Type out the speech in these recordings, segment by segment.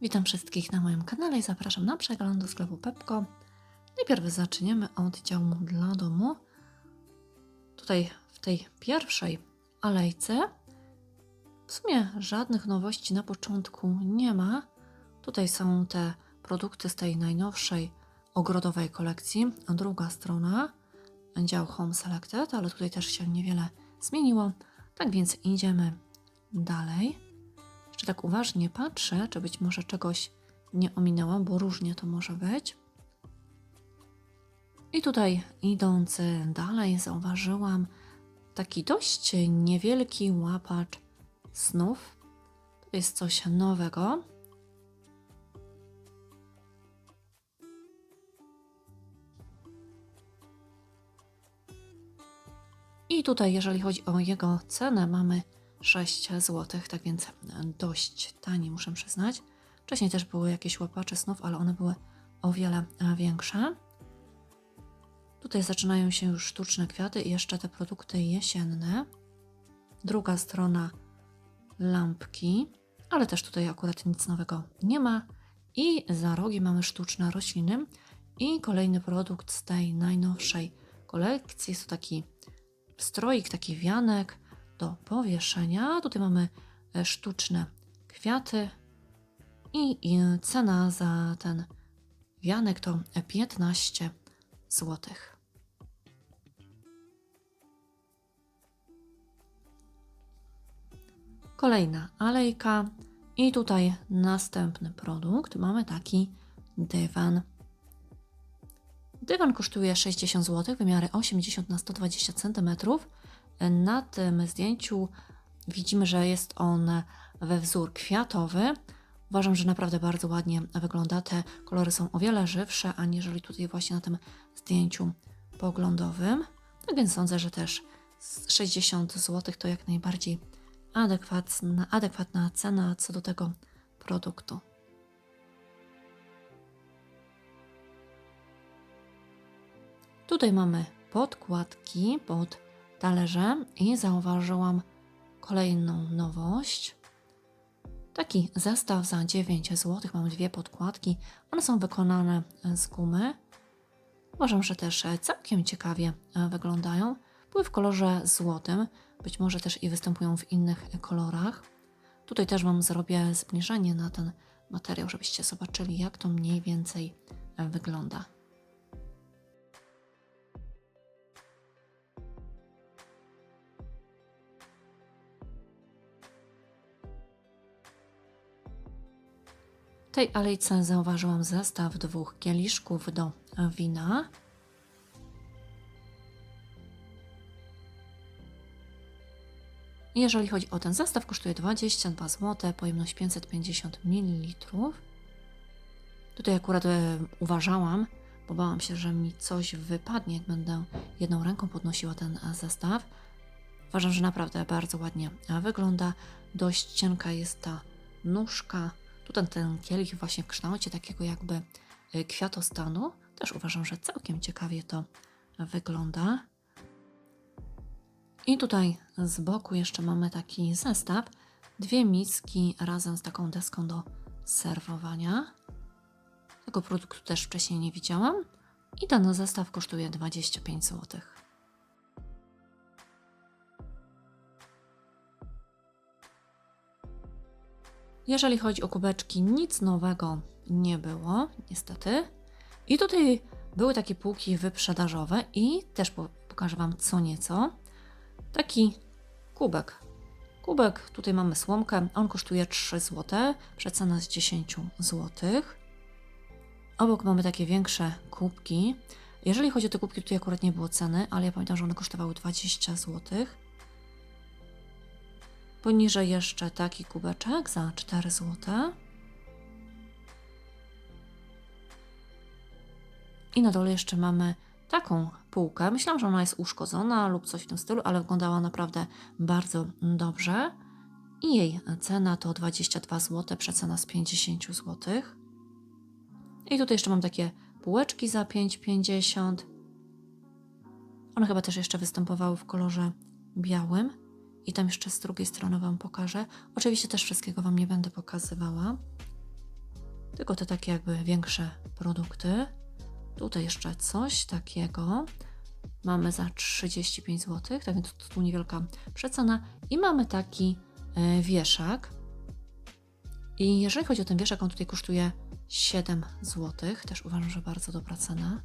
Witam wszystkich na moim kanale i zapraszam na przegląd do sklepu Pepko. Najpierw zaczniemy od działu dla domu. Tutaj w tej pierwszej alejce w sumie żadnych nowości na początku nie ma. Tutaj są te produkty z tej najnowszej ogrodowej kolekcji, a druga strona dział Home Selected, ale tutaj też się niewiele zmieniło. Tak więc idziemy dalej. Jeszcze tak uważnie patrzę, czy być może czegoś nie ominęłam, bo różnie to może być. I tutaj idąc dalej zauważyłam taki dość niewielki łapacz snów. To jest coś nowego. I tutaj, jeżeli chodzi o jego cenę, mamy 6 zł, tak więc dość tani, muszę przyznać. Wcześniej też były jakieś łapacze snów, ale one były o wiele e, większe. Tutaj zaczynają się już sztuczne kwiaty i jeszcze te produkty jesienne. Druga strona lampki, ale też tutaj akurat nic nowego nie ma. I za rogi mamy sztuczne rośliny i kolejny produkt z tej najnowszej kolekcji. Jest to taki stroik, taki wianek do powieszenia. Tutaj mamy e, sztuczne kwiaty i, cena za ten wianek to 15 zł. Kolejna alejka i tutaj następny produkt. Mamy taki dywan. Dywan kosztuje 60 zł, wymiary 80 na 120 cm. Na tym zdjęciu widzimy, że jest on we wzór kwiatowy. Uważam, że naprawdę bardzo ładnie wygląda. Te kolory są o wiele żywsze, aniżeli tutaj właśnie na tym zdjęciu poglądowym. Tak więc sądzę, że też 60 zł to jak najbardziej adekwatna, adekwatna cena co do tego produktu. Tutaj mamy podkładki pod talerze i zauważyłam kolejną nowość. Taki zestaw za 9 zł. Mamy dwie podkładki. One są wykonane z gumy. Uważam, że też całkiem ciekawie wyglądają. Były w kolorze złotym, być może też i występują w innych kolorach. Tutaj też Wam zrobię zbliżenie na ten materiał, żebyście zobaczyli, jak to mniej więcej wygląda. Tej alejce zauważyłam zestaw dwóch kieliszków do wina. Jeżeli chodzi o ten zestaw, kosztuje 22 zł, pojemność 550 ml. Tutaj akurat e, uważałam, bo bałam się, że mi coś wypadnie, jak będę jedną ręką podnosiła ten e, zestaw. Uważam, że naprawdę bardzo ładnie e, wygląda. Dość cienka jest ta nóżka. Tutaj ten kielich właśnie w kształcie takiego jakby e, kwiatostanu. Też uważam, że całkiem ciekawie to wygląda. I tutaj z boku jeszcze mamy taki zestaw. Dwie miski razem z taką deską do serwowania. Tego produktu też wcześniej nie widziałam. I ten zestaw kosztuje 25 zł. Jeżeli chodzi o kubeczki, nic nowego nie było, niestety. I tutaj były takie półki wyprzedażowe i też po- pokażę Wam co nieco. Taki kubek. Kubek, tutaj mamy słomkę, on kosztuje 3 zł, przecena z 10 zł. Obok mamy takie większe kubki. Jeżeli chodzi o te kubki, tutaj akurat nie było ceny, ale ja pamiętam, że one kosztowały 20 zł. Poniżej jeszcze taki kubeczek za 4 zł. I na dole jeszcze mamy taką półkę. Myślałam, że ona jest uszkodzona lub coś w tym stylu, ale wyglądała naprawdę bardzo dobrze. I jej cena to 22 zł, przecena z 50 zł. I tutaj jeszcze mam takie półeczki za 5,50. One chyba też jeszcze występowały w kolorze białym. I tam jeszcze z drugiej strony Wam pokażę. Oczywiście też wszystkiego Wam nie będę pokazywała. tylko te takie jakby większe produkty. Tutaj jeszcze coś takiego. Mamy za 35 zł, tak więc tu niewielka przecena. I mamy taki e, wieszak. I jeżeli chodzi o ten wieszak, on tutaj kosztuje 7 zł. Też uważam, że bardzo dobra cena.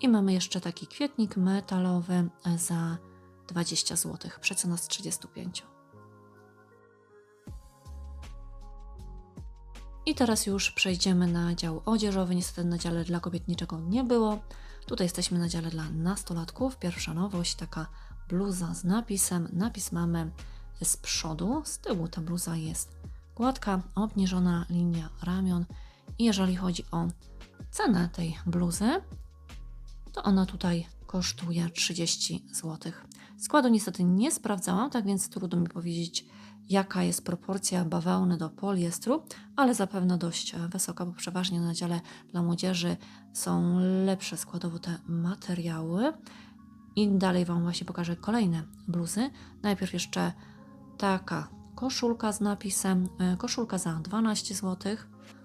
I mamy jeszcze taki kwietnik metalowy za 20 zł. Przecena z 35. I teraz już przejdziemy na dział odzieżowy. Niestety na dziale dla kobiet niczego nie było. Tutaj jesteśmy na dziale dla nastolatków. Pierwsza nowość, taka bluza z napisem. Napis mamy z przodu, z tyłu ta bluza jest gładka, obniżona linia ramion. I jeżeli chodzi o cenę tej bluzy, to ona tutaj kosztuje 30 zł. Składu niestety nie sprawdzałam, tak więc trudno mi powiedzieć, jaka jest proporcja bawełny do poliestru, ale zapewne dość wysoka, bo przeważnie na dziale dla młodzieży są lepsze składowo te materiały. I dalej Wam właśnie pokażę kolejne bluzy. Najpierw jeszcze taka koszulka z napisem, e, koszulka za 12 zł.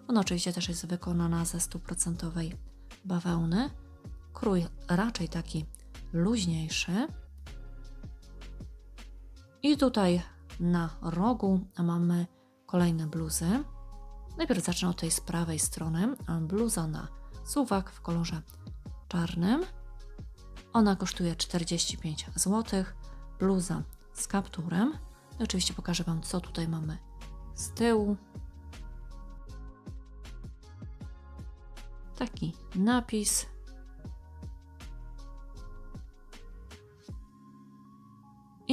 Ona oczywiście też jest wykonana ze stuprocentowej bawełny. Krój raczej taki luźniejszy. I tutaj na rogu mamy kolejne bluzy. Najpierw zacznę od tej z prawej strony. Bluza na suwak w kolorze czarnym. Ona kosztuje 45 zł. Bluza z kapturem. I oczywiście pokażę Wam, co tutaj mamy z tyłu. Taki napis.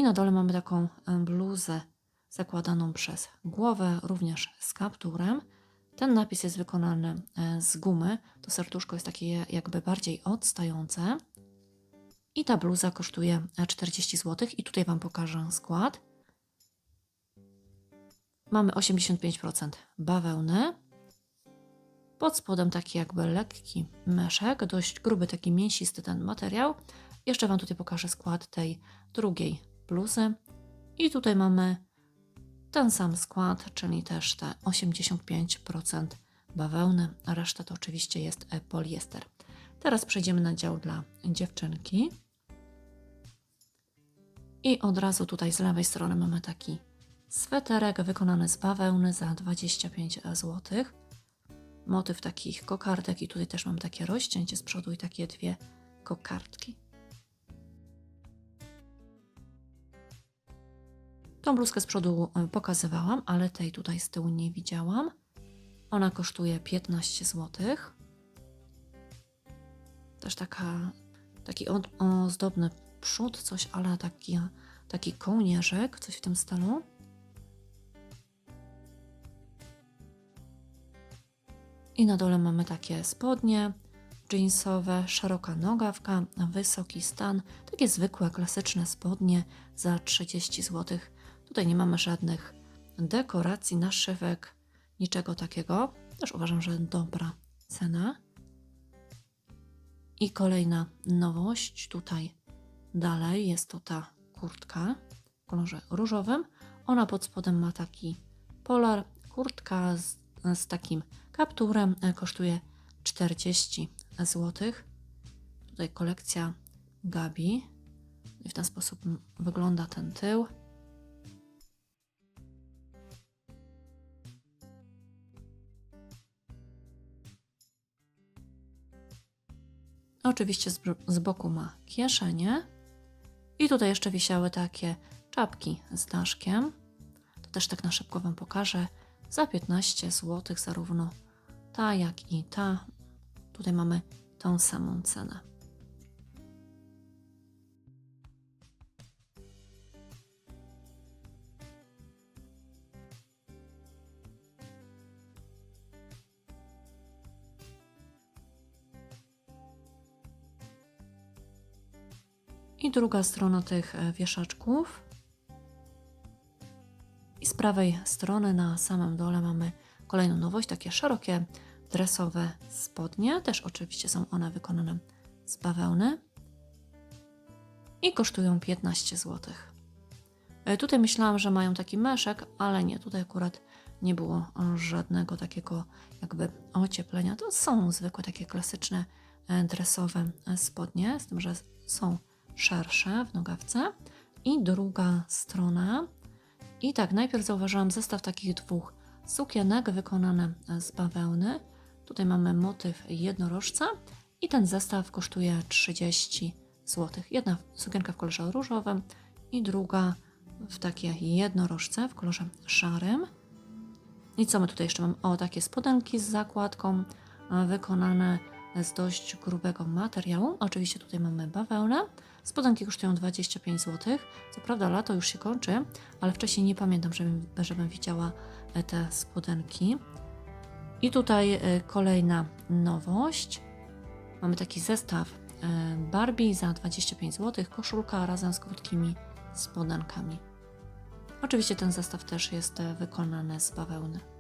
Na dole mamy taką bluzę zakładaną przez głowę, również z kapturem. Ten napis jest wykonany e, z gumy. To serduszko jest takie jakby bardziej odstające. I ta bluza kosztuje 40 zł. I tutaj Wam pokażę skład. Mamy 85% bawełny. Pod spodem taki jakby lekki meszek, dość gruby, taki mięsisty ten materiał. Jeszcze Wam tutaj pokażę skład tej drugiej bluzy. I tutaj mamy ten sam skład, czyli też te 85% bawełny, a reszta to oczywiście jest e, poliester. Teraz przejdziemy na dział dla dziewczynki. I od razu tutaj z lewej strony mamy taki sweterek wykonany z bawełny za 25 zł. Motyw takich kokardek i tutaj też mam takie rozcięcie z przodu i takie dwie kokardki. Tą bluzkę z przodu e, pokazywałam, ale tej tutaj z tyłu nie widziałam. Ona kosztuje 15 zł. Też taka, taki ozdobny przód, coś ale taki, taki coś w tym stylu. I na dole mamy takie spodnie jeansowe, szeroka nogawka, wysoki stan, takie zwykłe, klasyczne spodnie za 30 zł. Tutaj nie mamy żadnych dekoracji, naszywek, niczego takiego. Też uważam, że dobra cena. I kolejna nowość tutaj dalej jest to ta kurtka w kolorze różowym. Ona pod spodem ma taki polar. Kurtka z, z takim kapturem kosztuje 40 zł. Tutaj kolekcja Gabi. I w ten sposób wygląda ten tył. Oczywiście z, z boku ma kieszenie. I tutaj jeszcze wisiały takie czapki z daszkiem. To też tak na szybko Wam pokażę. Za 15 zł zarówno ta, jak i ta. Tutaj mamy tą samą cenę. Druga strona tych e, wieszaczków. I z prawej strony na samym dole mamy kolejną nowość, takie szerokie dresowe spodnie. Też oczywiście są one wykonane z bawełny. i kosztują 15 zł. E, Tutaj myślałam, że mają taki meszek, ale nie, tutaj akurat nie było żadnego takiego jakby ocieplenia. To są zwykłe takie klasyczne e, dresowe spodnie, z tym, że są szersze w nogawce. I druga strona. I tak, najpierw zauważyłam zestaw takich dwóch sukienek wykonane z bawełny. Tutaj mamy motyw jednorożca i ten zestaw kosztuje 30 zł. Jedna sukienka w kolorze różowym i druga w takie jednorożce w kolorze szarym. I co my tutaj jeszcze mamy? O, takie spodenki z zakładką a, wykonane z dość grubego materiału. Oczywiście tutaj mamy bawełnę. Spodenki kosztują 25 zł. Co prawda lato już się kończy, ale wcześniej nie pamiętam, żebym, żebym widziała e, te spodenki. I tutaj e, kolejna nowość. Mamy taki zestaw e, Barbie za 25 zł, koszulka razem z krótkimi spodenkami. Oczywiście ten zestaw też jest wykonany z bawełny.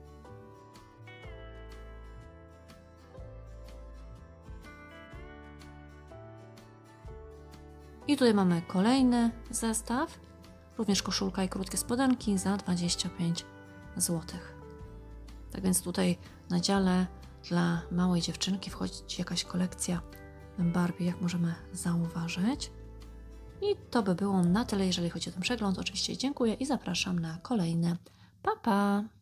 I tutaj mamy kolejny zestaw, również koszulka i krótkie spodenki za 25 zł. Tak więc tutaj na dziale dla małej dziewczynki wchodzi jakaś kolekcja Barbie, jak możemy zauważyć. I to by było na tyle, jeżeli chodzi o ten przegląd. Oczywiście dziękuję i zapraszam na kolejny. Pa, pa!